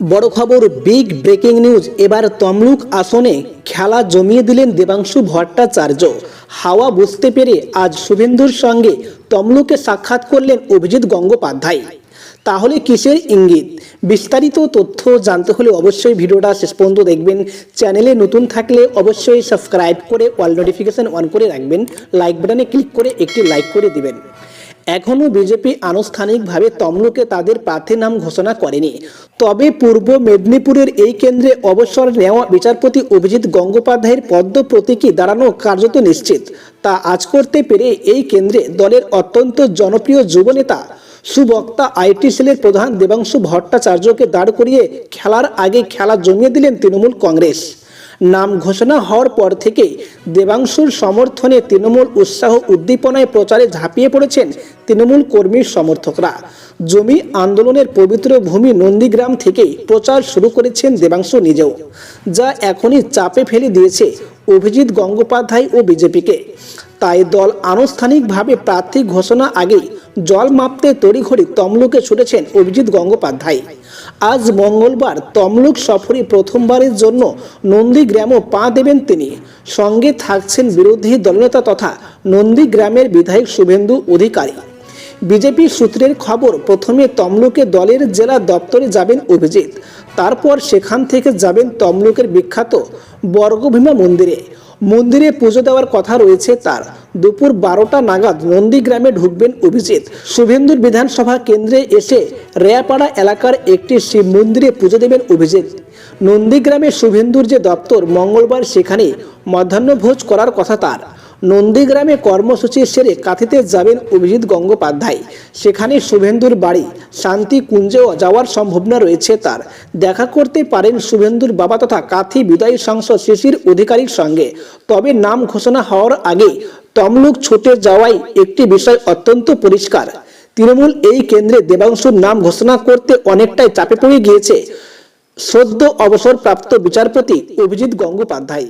বড় খবর big breaking news এবার তমলুক আসনে খেলা জমিয়ে দিলেন দেবাংশু ভট্টাচার্য। হাওয়া বুঝতে পেরে আজ শুভেন্দুর সঙ্গে তমলুকে সাক্ষাৎ করলেন অভিজিৎ গঙ্গোপাধ্যায়। তাহলে কিসের ইঙ্গিত? বিস্তারিত তথ্য জানতে হলে অবশ্যই ভিডিওটা শেষ পর্যন্ত দেখবেন। চ্যানেলে নতুন থাকলে অবশ্যই সাবস্ক্রাইব করে অল নোটিফিকেশন অন করে রাখবেন। লাইক বাটনে ক্লিক করে একটি লাইক করে দিবেন। এখনও বিজেপি আনুষ্ঠানিকভাবে তমলুকে তাদের প্রার্থীর নাম ঘোষণা করেনি। তবে পূর্ব মেদিনীপুরের এই কেন্দ্রে অবসর নেওয়া বিচারপতি অভিজিৎ গঙ্গোপাধ্যায়ের পদ্ম প্রতীকী দাঁড়ানো কার্যত নিশ্চিত। তা আজ করতে পেরে এই কেন্দ্রে দলের অত্যন্ত জনপ্রিয় যুবনেতা, সুবক্তা, আইটি সেলের প্রধান দেবাংশু ভট্টাচার্যকে দাঁড় করিয়ে খেলার আগে খেলা জমিয়ে দিলেন তৃণমূল কংগ্রেস। নাম ঘোষণা হওয়ার পর থেকে দেবাংশুর সমর্থনে তৃণমূল উৎসাহ উদ্দীপনায় প্রচারে ঝাঁপিয়ে পড়েছেন তৃণমূল কর্মীর সমর্থকরা। জমি আন্দোলনের পবিত্র ভূমি নন্দীগ্রাম থেকেই প্রচার শুরু করেছেন দেবাংশু নিজেও, যা এখনই চাপে ফেলে দিয়েছে অভিজিৎ গঙ্গোপাধ্যায় ও বিজেপিকে। তাই দল আনুষ্ঠানিকভাবে প্রার্থী ঘোষণা আগেই জল মাপতে তড়িঘড়ি তমলুকে ছুটেছেন অভিজিৎ গঙ্গোপাধ্যায়। আজ মঙ্গলবার তমলুক সফরে প্রথমবারের জন্য নন্দীগ্রামও পা দেবেন তিনি। সঙ্গে থাকছেন বিরোধী দলনেতা তথা নন্দীগ্রামের বিধায়ক শুভেন্দু অধিকারী। বিজেপি সূত্রের খবর, প্রথমে তমলুকে দলের জেলা দপ্তরে যাবেন অভিজিৎ, তারপর সেখান থেকে যাবেন তমলুকের বিখ্যাত বর্গভীমা মন্দিরে। মন্দিরে পুজো দেওয়ার কথা রয়েছে তার। দুপুর বারোটা নাগাদ নন্দীগ্রামে ঢুকবেন অভিজিৎ। শুভেন্দুর বিধানসভা কেন্দ্রে এসে রেয়াপাড়া এলাকার একটি শিব মন্দিরে পুজো দেবেন অভিজিৎ। নন্দীগ্রামে শুভেন্দুর যে দপ্তর, মঙ্গলবার সেখানে মধ্যাহ্নভোজ করার কথা তার। নন্দীগ্রামে কর্মসূচি সেরে কাঁথিতে যাবেন অভিজিৎ গঙ্গোপাধ্যায়। সেখানে শুভেন্দুর বাড়ি, শান্তি কুঞ্জেও যাওয়ার সম্ভাবনা রয়েছে তার। দেখা করতে পারেন শুভেন্দুর বাবা তথা কাঁথি বিদায়ী সাংসদ শিশির অধিকারীর সঙ্গে। তবে নাম ঘোষণা হওয়ার আগে তমলুক ছুটে যাওয়াই একটি বিষয় অত্যন্ত পরিষ্কার। তৃণমূল এই কেন্দ্রে দেবাংশুর নাম ঘোষণা করতে অনেকটাই চাপে পড়ে গিয়েছে। সদ্য অবসরপ্রাপ্ত বিচারপতি অভিজিৎ গঙ্গোপাধ্যায়।